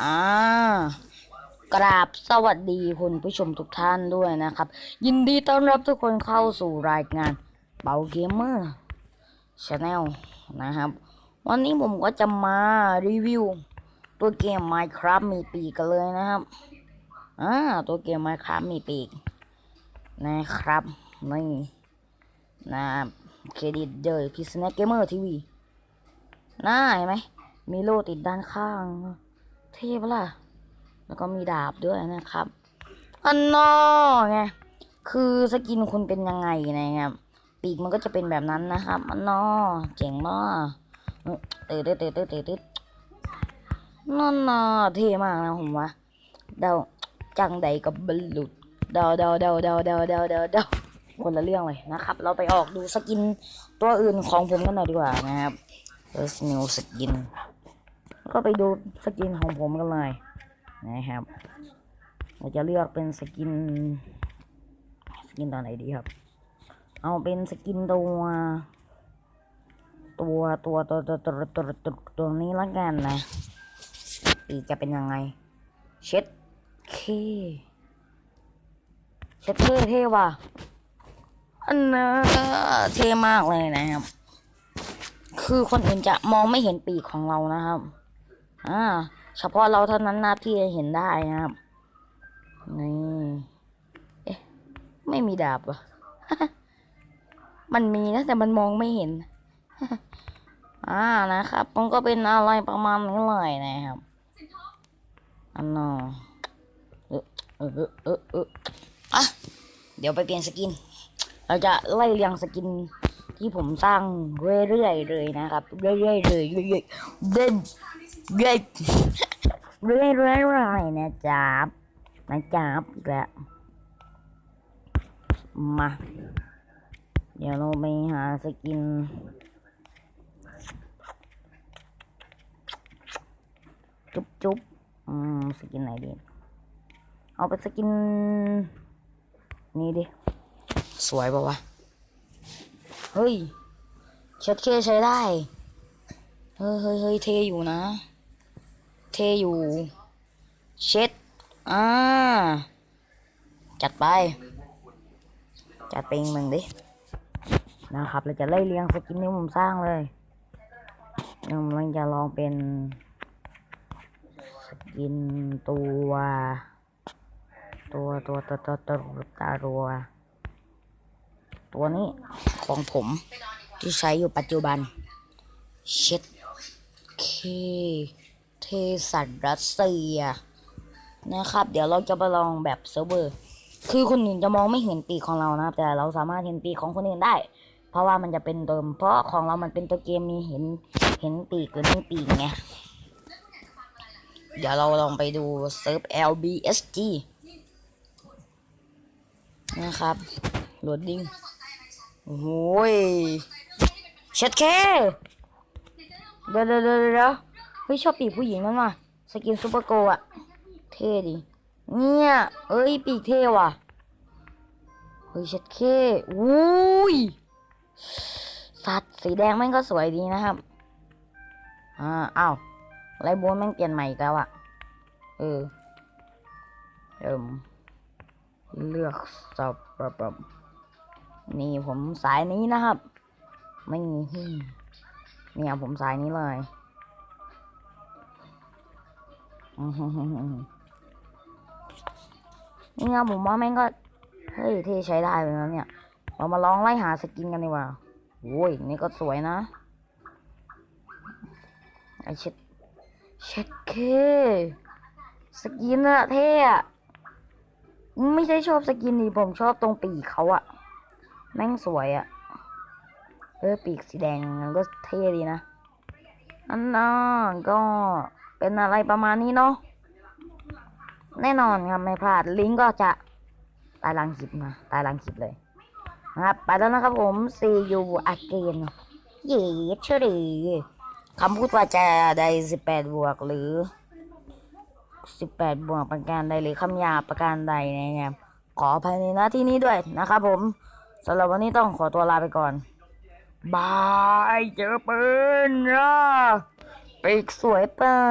อ่ากราบสวัสดีคุณผู้ชมทุกท่านด้วยนะครับ ยินดีต้อนรับทุกคนเข้าสู่รายการเบาเกมเมอร์ชาแนลนะครับ วันนี้ผมก็จะมารีวิว ตัวเกม Minecraft มีปีกกันเลยนะครับอ่าตัวเกม Minecraft มีปีกนะครับนี่นะเครดิตเดอร์พิซซ่าเกมเมอร์ทีวีน่าเห็นไหมมีโลติดด้านข้าง เท่ปะล่ะ แล้วก็มีดาบด้วยนะครับ อันนอไง คือสกินคุณเป็นยังไงนะครับ ปีกมันก็จะเป็นแบบนั้นนะครับ อันนอเจ๋งมากเตะเตะเตะเตะเตะนั่นน่ะเท่มากนะผมว่าเดาจังใดกับบลลุดเดาเดาเดาเดาเดาเดาเดาเดาคนละเรื่องเลยนะครับ เราไปออกดูสกินตัวอื่นของผมกันหน่อยดีกว่านะครับ First new skin ก็ ก็ไปดูสกินของผมกันเลยนะครับ เราจะเลือกเป็นสกิน สกินตัวไหนดีครับ เอาเป็นสกินตัว ตัวตัวตัวตัวตัวตัวตัวตัวนี้ละกันนะปีกจะเป็นยังไง เช็ดเคเช็ดเคเท่ว่ะอันนะเท่มากเลยนะครับ คือคนอื่นจะมองไม่เห็นปีกของเรานะครับ อ่า เฉพาะเราเท่านั้นนะที่จะเห็นได้นะครับ นี่ เอ๊ะ ไม่มีดาบเหรอมันมีนะแต่มันมองไม่เห็น อ่า นะครับ มันก็เป็นอะไรประมาณนี้เลยนะครับอันนอเออเออเออเออเอออะ เดี๋ยวไปเปลี่ยนสกิน เราจะไล่เรียงสกินที่ผมสร้างเรื่อยๆเลยนะครับ เรื่อยๆเลยเรื่อยๆเด่น เรื่อยๆเรื่อยนะจ๊าบนะจ๊าบอีกแล้วมา เดี๋ยวเราไปหาสกิน จุ๊บจุ๊บอืมสกินไหนดี เอาไปสกิน นี่ดิ สวยปะวะ เฮ้ยเช็ดเคใช้ได้ เฮ้ยเฮ้ยเฮ้ยเทอยู่นะ เทอยู่ เช็ด อ่า จัดไป จัดไปอีกมึงดิ นะครับ เราจะไล่เรียงสกินที่ผมสร้างเลยเรากำลังจะลองเป็น สกินตัว ตัวตัวตัวตัวตัวตัวตัวนี้ของผมที่ใช้อยู่ปัจจุบัน เช็ดเค เทสันรัสเซียนะครับ เดี๋ยวเราจะไปลองแบบเซิร์ฟเวอร์ คือคนอื่นจะมองไม่เห็นปีกของเรานะครับแต่เราสามารถเห็นปีกของคนอื่นได้ เพราะว่ามันจะเป็นเดิม เพราะของเรามันเป็นตัวเกมมีเห็นเห็นปีกหรือไม่ปีกไงเดี๋ยวเราลองไปดูเซิร์ฟ LBSG นะครับโหลดดิ้งโอ้โหยเช็ดแค่เดี๋ยวเดี๋ยวเดี๋ยว เฮ้ยชอบปีกผู้หญิงนั่นว่ะสกินซูเปอร์โกอะเท่ดิ เนี่ยเอ้ยปีกเท่ว่ะ เฮ้ยเช็ดแค่อุ้ย สัตว์สีแดงแม่งก็สวยดีนะครับ อ่าอ้าวไรบัวแม่งเปลี่ยนใหม่อีกแล้วอะเออ เอิมเลือกสับปะปรับนี่ผมสายนี้นะครับ ไม่มีเนี่ยผมสายนี้เลย อื้อหือหือหือนี่ไงผมว่าแม่งก็ เฮ้ยเท่ใช้ได้เลยนะเนี่ย เรามาลองไล่หาสกินกันดีกว่าโอ้ย นี่ก็สวยนะ ไอเช็ดเช็ดเค สกินอะเท่อะไม่ใช่ชอบสกินนี่ผมชอบตรงปีกเขาอะแม่งสวยอะเออปีกสีแดงมันก็เท่ดีนะอันนั้นก็ เป็นอะไรประมาณนี้เนาะแน่นอนครับไม่พลาดลิงก์ก็จะตายลังคลิปนะตายลังคลิปเลยนะครับไปแล้วนะครับผม see you again เย้เชื่อหรือคำพูดว่าจะได้สิบแปดบวกหรือสิบแปดบวกประการใดหรือคำหยาประการใดนะครับขอภัยในหน้าที่นี้ด้วยนะครับผมสำหรับวันนี้ต้องขอตัวลาไปก่อนบายเจอปืนนะ ปีกสวยเปล่า